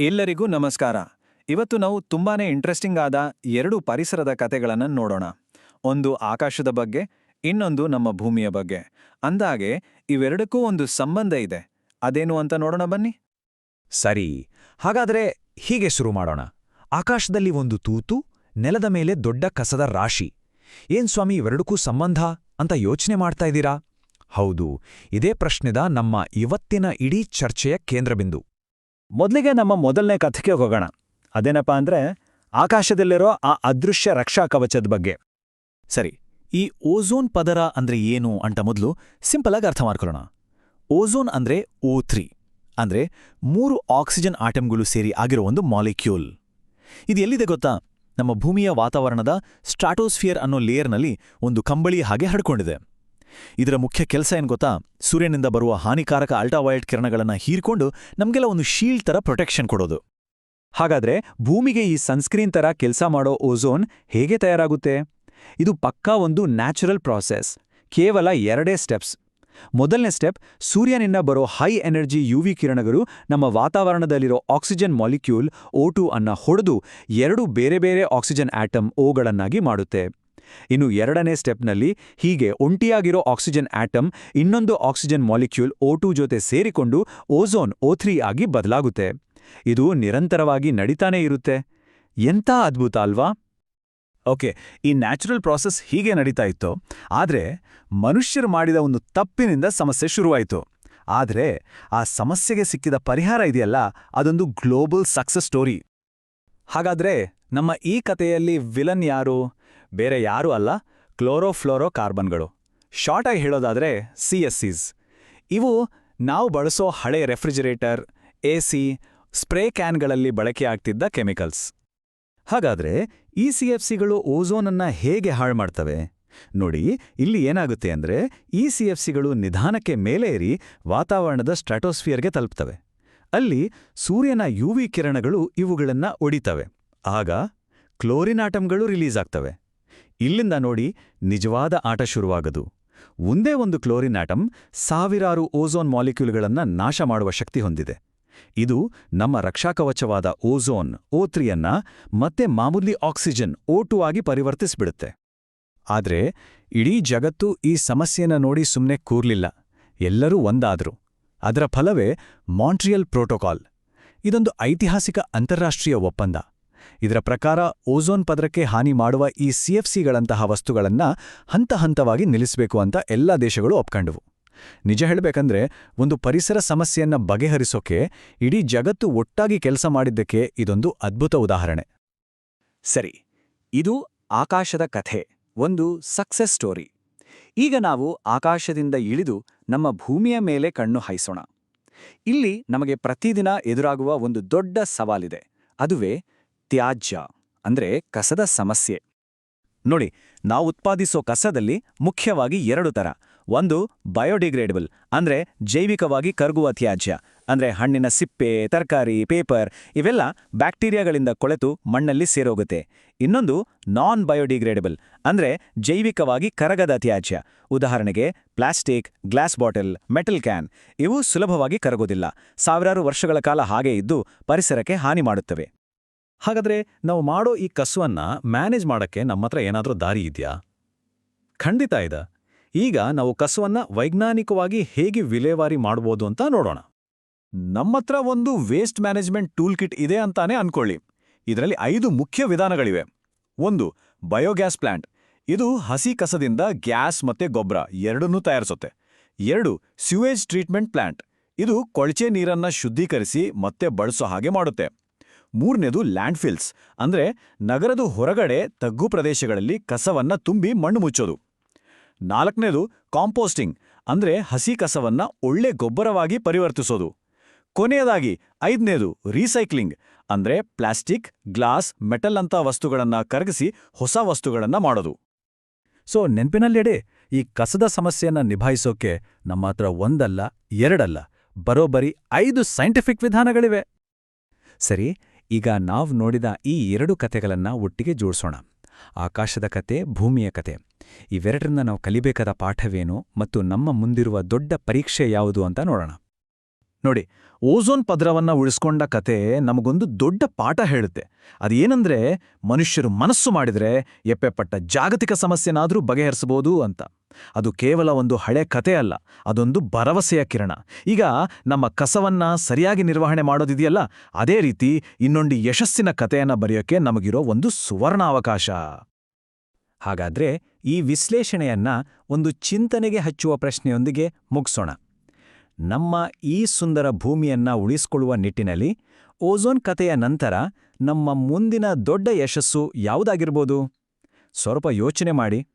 ಎಲ್ಲರಿಗೂ ನಮಸ್ಕಾರ. ಇವತ್ತು ನಾವು ತುಂಬಾನೇ ಇಂಟ್ರೆಸ್ಟಿಂಗ್ ಆದ ಎರಡು ಪರಿಸರದ ಕತೆಗಳನ್ನು ನೋಡೋಣ. ಒಂದು ಆಕಾಶದ ಬಗ್ಗೆ, ಇನ್ನೊಂದು ನಮ್ಮ ಭೂಮಿಯ ಬಗ್ಗೆ. ಅಂದಾಗೆ ಇವೆರಡಕ್ಕೂ ಒಂದು ಸಂಬಂಧ ಇದೆ. ಅದೇನು ಅಂತ ನೋಡೋಣ ಬನ್ನಿ. ಸರಿ. ಹಾಗಾದ್ರೆ ಹೀಗೆ ಶುರು ಮಾಡೋಣ. ಆಕಾಶದಲ್ಲಿ ಒಂದು ತೂತು, ನೆಲದ ಮೇಲೆ ದೊಡ್ಡ ಕಸದ ರಾಶಿ. ಏನ್ ಸ್ವಾಮಿ ಇವೆರಡಕ್ಕೂ ಸಂಬಂಧ ಅಂತ ಯೋಚನೆ ಮಾಡ್ತಾ ಇದ್ದೀರಾ? ಹೌದು. ಇದೇ ಪ್ರಶ್ನೆದ ನಮ್ಮ ಇವತ್ತಿನ ಇಡೀ ಚರ್ಚೆಯ ಕೇಂದ್ರಬಿಂದು. ಮೊದಲಿಗೆ ನಮ್ಮ ಮೊದಲನೇ ಕಥೆಗೆ ಹೋಗೋಣ. ಅದೇನಪ್ಪ ಅಂದ್ರೆ ಆಕಾಶದಲ್ಲಿರೋ ಆ ಅದೃಶ್ಯ ರಕ್ಷಾ ಕವಚದ ಬಗ್ಗೆ. ಸರಿ, ಈ ಓಝೋನ್ ಪದರ ಅಂದ್ರೆ ಏನು ಅಂತ ಮೊದಲು ಸಿಂಪಲ್ ಆಗಿ ಅರ್ಥ ಮಾಡ್ಕೊಳ್ಳೋಣ. ಓಝೋನ್ ಅಂದ್ರೆ ಓ ತ್ರೀ ಅಂದ್ರೆ ಮೂರು ಆಕ್ಸಿಜನ್ ಆಟಮ್ಗಳು ಸೇರಿ ಆಗಿರೋ ಒಂದು ಮಾಲಿಕ್ಯೂಲ್. ಇದು ಎಲ್ಲಿದೆ ಗೊತ್ತಾ? ನಮ್ಮ ಭೂಮಿಯ ವಾತಾವರಣದ ಸ್ಟ್ರಾಟೋಸ್ಫಿಯರ್ ಅನ್ನೋ ಲೇಯರ್ನಲ್ಲಿ ಒಂದು ಕಂಬಳಿ ಹಾಗೆ ಹಡ್ಕೊಂಡಿದೆ ಇದರ ಮುಖ್ಯ ಕೆಲಸ ಏನು ಗೊತ್ತಾ? ಸೂರ್ಯನಿಂದ ಬರುವ ಹಾನಿಕಾರಕ ಅಲ್ಟ್ರಾವಯಲೆಟ್ ಕಿರಣಗಳನ್ನು ಹೀರ್ಕೊಂಡು ನಮಗೆಲ್ಲ ಒಂದು ಶೀಲ್ಡ್ ಥರ ಪ್ರೊಟೆಕ್ಷನ್ ಕೊಡೋದು. ಹಾಗಾದ್ರೆ ಭೂಮಿಗೆ ಈ ಸನ್ಸ್ಕ್ರೀನ್ ಥರ ಕೆಲಸ ಮಾಡೋ ಓಝೋನ್ ಹೇಗೆ ತಯಾರಾಗುತ್ತೆ? ಇದು ಪಕ್ಕಾ ಒಂದು ನ್ಯಾಚುರಲ್ ಪ್ರಾಸೆಸ್, ಕೇವಲ ಎರಡೇ ಸ್ಟೆಪ್ಸ್. ಮೊದಲನೇ ಸ್ಟೆಪ್, ಸೂರ್ಯನಿಂದ ಬರೋ ಹೈ ಎನರ್ಜಿ ಯುವಿ ಕಿರಣಗಳು ನಮ್ಮ ವಾತಾವರಣದಲ್ಲಿರೋ ಆಕ್ಸಿಜನ್ ಮಾಲಿಕ್ಯೂಲ್ ಓ ಟು ಅನ್ನ ಹೊಡೆದು ಎರಡು ಬೇರೆ ಬೇರೆ ಆಕ್ಸಿಜನ್ ಆಟಮ್ ಓಗಳನ್ನಾಗಿ ಮಾಡುತ್ತೆ. ಇನ್ನು ಎರಡನೇ ಸ್ಟೆಪ್ನಲ್ಲಿ ಹೀಗೆ ಒಂಟಿಯಾಗಿರೋ ಆಕ್ಸಿಜನ್ ಆಟಮ್, ಇನ್ನೊಂದು ಆಕ್ಸಿಜನ್ ಮಾಲಿಕ್ಯೂಲ್ ಓ ಜೊತೆ ಸೇರಿಕೊಂಡು ಓಝೋನ್ ಓ ಆಗಿ ಬದಲಾಗುತ್ತೆ. ಇದು ನಿರಂತರವಾಗಿ ನಡೀತಾನೇ ಇರುತ್ತೆ. ಎಂಥ ಅದ್ಭುತ ಅಲ್ವಾ? ಓಕೆ, ಈ ನ್ಯಾಚುರಲ್ ಪ್ರಾಸೆಸ್ ಹೀಗೆ ನಡೀತಾ ಇತ್ತು. ಆದ್ರೆ ಮನುಷ್ಯರು ಮಾಡಿದ ಒಂದು ತಪ್ಪಿನಿಂದ ಸಮಸ್ಯೆ ಶುರುವಾಯಿತು. ಆದ್ರೆ ಆ ಸಮಸ್ಯೆಗೆ ಸಿಕ್ಕಿದ ಪರಿಹಾರ ಇದೆಯಲ್ಲ, ಅದೊಂದು ಗ್ಲೋಬಲ್ ಸಕ್ಸಸ್ ಸ್ಟೋರಿ. ಹಾಗಾದ್ರೆ ನಮ್ಮ ಈ ಕಥೆಯಲ್ಲಿ ವಿಲನ್ ಯಾರು? ಬೇರೆ ಯಾರೂ ಅಲ್ಲ ಕ್ಲೋರೋಫ್ಲೋರೋ ಕಾರ್ಬನ್ಗಳು ಶಾರ್ಟಾಗಿ ಹೇಳೋದಾದ್ರೆ ಸಿ ಎಸ್ ಸಿಸ್. ಇವು ನಾವು ಬಳಸೋ ಹಳೆ ರೆಫ್ರಿಜರೇಟರ್, ಎ ಸಿ, ಸ್ಪ್ರೇ ಕ್ಯಾನ್ಗಳಲ್ಲಿ ಬಳಕೆಯಾಗ್ತಿದ್ದ ಕೆಮಿಕಲ್ಸ್. ಹಾಗಾದ್ರೆ ಈ ಸಿ ಎಫ್ ಸಿಗಳು ಓಝೋನನ್ನ ಹೇಗೆ ಹಾಳು ಮಾಡ್ತವೆ? ನೋಡಿ, ಇಲ್ಲಿ ಏನಾಗುತ್ತೆ ಅಂದ್ರೆ ಈ ಸಿ ಎಫ್ ಸಿಗಳು ನಿಧಾನಕ್ಕೆ ಮೇಲೇರಿ ವಾತಾವರಣದ ಸ್ಟ್ರಾಟೋಸ್ಫಿಯರ್ಗೆ ತಲುಪ್ತವೆ. ಅಲ್ಲಿ ಸೂರ್ಯನ ಯುವಿ ಕಿರಣಗಳು ಇವುಗಳನ್ನ ಒಡಿತವೆ. ಆಗ ಕ್ಲೋರಿನ್ ಆಟಮ್ಗಳು ರಿಲೀಸ್ ಆಗ್ತವೆ. ಇಲ್ಲಿಂದ ನೋಡಿ ನಿಜವಾದ ಆಟ ಶುರುವಾಗದು. ಒಂದೇ ಒಂದು ಕ್ಲೋರಿನ್ ಆಟಮ್ ಸಾವಿರಾರು ಓಝೋನ್ ಮಾಲಿಕ್ಯೂಲ್ಗಳನ್ನು ನಾಶ ಮಾಡುವ ಶಕ್ತಿ ಹೊಂದಿದೆ. ಇದು ನಮ್ಮ ರಕ್ಷಾಕವಚವಾದ ಓಝೋನ್ ಓ ತ್ರೀಯನ್ನ ಮತ್ತೆ ಮಾಮೂಲಿ ಆಕ್ಸಿಜನ್ ಓಟು ಆಗಿ ಪರಿವರ್ತಿಸ್ಬಿಡುತ್ತೆ. ಆದರೆ ಇಡೀ ಜಗತ್ತು ಈ ಸಮಸ್ಯೆನ ನೋಡಿ ಸುಮ್ಮನೆ ಕೂರ್ಲಿಲ್ಲ. ಎಲ್ಲರೂ ಒಂದಾದರು. ಅದರ ಫಲವೇ ಮಾಂಟ್ರಿಯಲ್ ಪ್ರೋಟೋಕಾಲ್. ಇದೊಂದು ಐತಿಹಾಸಿಕ ಅಂತಾರಾಷ್ಟ್ರೀಯ ಒಪ್ಪಂದ. ಇದರ ಪ್ರಕಾರ ಓಝೋನ್ ಪದರಕ್ಕೆ ಹಾನಿ ಮಾಡುವ ಈ ಸಿಎಫ್ಸಿಗಳಂತಹ ವಸ್ತುಗಳನ್ನು ಹಂತ ಹಂತವಾಗಿ ನಿಲ್ಲಿಸಬೇಕು ಅಂತ ಎಲ್ಲ ದೇಶಗಳು ಒಪ್ಕಂಡವು. ನಿಜ ಹೇಳಬೇಕಂದ್ರೆ ಒಂದು ಪರಿಸರ ಸಮಸ್ಯೆಯನ್ನ ಬಗೆಹರಿಸೋಕೆ ಇಡೀ ಜಗತ್ತು ಒಟ್ಟಾಗಿ ಕೆಲಸ ಮಾಡಿದ್ದಕ್ಕೆ ಇದೊಂದು ಅದ್ಭುತ ಉದಾಹರಣೆ. ಸರಿ, ಇದು ಆಕಾಶದ ಕಥೆ, ಒಂದು ಸಕ್ಸೆಸ್ ಸ್ಟೋರಿ. ಈಗ ನಾವು ಆಕಾಶದಿಂದ ಇಳಿದು ನಮ್ಮ ಭೂಮಿಯ ಮೇಲೆ ಕಣ್ಣು ಹಾಯಿಸೋಣ. ಇಲ್ಲಿ ನಮಗೆ ಪ್ರತಿದಿನ ಎದುರಾಗುವ ಒಂದು ದೊಡ್ಡ ಸವಾಲಿದೆ, ಅದುವೇ ತ್ಯಾಜ್ಯ, ಅಂದ್ರೆ ಕಸದ ಸಮಸ್ಯೆ. ನೋಡಿ, ನಾವು ಉತ್ಪಾದಿಸೋ ಕಸದಲ್ಲಿ ಮುಖ್ಯವಾಗಿ ಎರಡು ತರ. ಒಂದು ಬಯೋಡಿಗ್ರೇಡಬಲ್, ಅಂದ್ರೆ ಜೈವಿಕವಾಗಿ ಕರಗುವ ತ್ಯಾಜ್ಯ, ಅಂದ್ರೆ ಹಣ್ಣಿನ ಸಿಪ್ಪೆ, ತರಕಾರಿ, ಪೇಪರ್, ಇವೆಲ್ಲ ಬ್ಯಾಕ್ಟೀರಿಯಾಗಳಿಂದ ಕೊಳೆತು ಮಣ್ಣಲ್ಲಿ ಸೇರೋಗುತ್ತೆ. ಇನ್ನೊಂದು ನಾನ್ ಬಯೋಡಿಗ್ರೇಡಬಲ್ ಅಂದ್ರೆ ಜೈವಿಕವಾಗಿ ಕರಗದ ತ್ಯಾಜ್ಯ. ಉದಾಹರಣೆಗೆ plastic, glass bottle, metal can, ಇವು ಸುಲಭವಾಗಿ ಕರಗೋದಿಲ್ಲ. ಸಾವಿರಾರು ವರ್ಷಗಳ ಕಾಲ ಹಾಗೇ ಇದ್ದು ಪರಿಸರಕ್ಕೆ ಹಾನಿ ಮಾಡುತ್ತವೆ. ಹಾಗಾದ್ರೆ ನಾವು ಮಾಡೋ ಈ ಕಸುವನ್ನ ಮ್ಯಾನೇಜ್ ಮಾಡಕ್ಕೆ ನಮ್ಮ ಹತ್ರ ಏನಾದ್ರೂ ದಾರಿ ಇದೆಯಾ? ಖಂಡಿತ ಇದೆ. ಈಗ ನಾವು ಕಸುವನ್ನ ವೈಜ್ಞಾನಿಕವಾಗಿ ಹೇಗೆ ವಿಲೇವಾರಿ ಮಾಡ್ಬೋದು ಅಂತ ನೋಡೋಣ. ನಮ್ಮತ್ರ ಒಂದು ವೇಸ್ಟ್ ಮ್ಯಾನೇಜ್ಮೆಂಟ್ ಟೂಲ್ ಕಿಟ್ ಇದೆ ಅಂತಾನೆ ಅನ್ಕೊಳ್ಳಿ. ಇದರಲ್ಲಿ ಐದು ಮುಖ್ಯ ವಿಧಾನಗಳಿವೆ. ಒಂದು ಬಯೋಗ್ಯಾಸ್ ಪ್ಲಾಂಟ್ ಇದು ಹಸಿ ಕಸದಿಂದ ಗ್ಯಾಸ್ ಮತ್ತೆ ಗೊಬ್ಬರ ಎರಡನ್ನೂ ತಯಾರಿಸುತ್ತೆ. ಎರಡು ಸ್ಯೂವೇಜ್ ಟ್ರೀಟ್ಮೆಂಟ್ ಪ್ಲಾಂಟ್ ಇದು ಕೊಳಚೆ ನೀರನ್ನ ಶುದ್ಧೀಕರಿಸಿ ಮತ್ತೆ ಬಳಸೋ ಹಾಗೆ ಮಾಡುತ್ತೆ. ಮೂರನೇದು ಲ್ಯಾಂಡ್ಫಿಲ್ಸ್, ಅಂದ್ರೆ ನಗರದ ಹೊರಗಡೆ ತಗ್ಗು ಪ್ರದೇಶಗಳಲ್ಲಿ ಕಸವನ್ನ ತುಂಬಿ ಮಣ್ಣು ಮುಚ್ಚೋದು. ನಾಲ್ಕನೇದು ಕಾಂಪೋಸ್ಟಿಂಗ್, ಅಂದ್ರೆ ಹಸಿ ಕಸವನ್ನ ಒಳ್ಳೆ ಗೊಬ್ಬರವಾಗಿ ಪರಿವರ್ತಿಸೋದು. ಕೊನೆಯದಾಗಿ ಐದನೇದು ರೀಸೈಕ್ಲಿಂಗ್, ಅಂದ್ರೆ ಪ್ಲಾಸ್ಟಿಕ್, ಗ್ಲಾಸ್, ಮೆಟಲ್ ಅಂತ ವಸ್ತುಗಳನ್ನ ಕರಗಿಸಿ ಹೊಸ ವಸ್ತುಗಳನ್ನ ಮಾಡೋದು. ಸೊ, ನೆನಪಿನಲ್ಲೆಡೆ, ಈ ಕಸದ ಸಮಸ್ಯೆಯನ್ನ ನಿಭಾಯಿಸೋಕೆ ನಮ್ಮ ಹತ್ರ ಒಂದಲ್ಲ, ಎರಡಲ್ಲ ಬರೋಬ್ಬರಿ ಐದು ಸೈಂಟಿಫಿಕ್ ವಿಧಾನಗಳಿವೆ. ಸರಿ ಈಗ ನಾವು ನೋಡಿದ ಈ ಎರಡು ಕಥೆಗಳನ್ನ ಒಟ್ಟಿಗೆ ಜೋಡಿಸೋಣ. ಆಕಾಶದ ಕತೆ, ಭೂಮಿಯ ಕತೆ. ಇವೆರಡರಿಂದ ನಾವು ಕಲಿಬೇಕಾದ ಪಾಠವೇನು ಮತ್ತು ನಮ್ಮ ಮುಂದಿರುವ ದೊಡ್ಡ ಪರೀಕ್ಷೆ ಯಾವುದು ಅಂತ ನೋಡೋಣ. ನೋಡಿ ಓಝೋನ್ ಪದರವನ್ನ ಉಳಿಸ್ಕೊಂಡ ಕತೆ ನಮಗೊಂದು ದೊಡ್ಡ ಪಾಠ ಹೇಳುತ್ತೆ. ಅದೇನಂದ್ರೆ, ಮನುಷ್ಯರು ಮನಸ್ಸು ಮಾಡಿದ್ರೆ ಎಪ್ಪೆಪಟ್ಟ ಜಾಗತಿಕ ಸಮಸ್ಯೆನಾದರೂ ಬಗೆಹರಿಸಬಹುದು ಅಂತ. ಅದು ಕೇವಲ ಒಂದು ಹಳೆ ಕತೆ ಅಲ್ಲ, ಅದೊಂದು ಭರವಸೆಯ ಕಿರಣ. ಈಗ ನಮ್ಮ ಕಸವನ್ನ ಸರಿಯಾಗಿ ನಿರ್ವಹಣೆ ಮಾಡೋದಿದೆಯಲ್ಲ, ಅದೇ ರೀತಿ ಇನ್ನೊಂದು ಯಶಸ್ಸಿನ ಕಥೆಯನ್ನ ಬರೆಯೋಕೆ ನಮಗಿರೋ ಒಂದು ಸುವರ್ಣಾವಕಾಶ. ಹಾಗಾದ್ರೆ ಈ ವಿಶ್ಲೇಷಣೆಯನ್ನ ಒಂದು ಚಿಂತನೆಗೆ ಹಚ್ಚುವ ಪ್ರಶ್ನೆಯೊಂದಿಗೆ ಮುಗಿಸೋಣ. ನಮ್ಮ ಈ ಸುಂದರ ಭೂಮಿಯನ್ನ ಉಳಿಸಿಕೊಳ್ಳುವ ನಿಟ್ಟಿನಲ್ಲಿ ಓಝೋನ್ ಕಥೆಯ ನಂತರ ನಮ್ಮ ಮುಂದಿನ ದೊಡ್ಡ ಯಶಸ್ಸು ಯಾವುದಾಗಿರ್ಬೋದು? ಸ್ವಲ್ಪ ಯೋಚನೆ ಮಾಡಿ.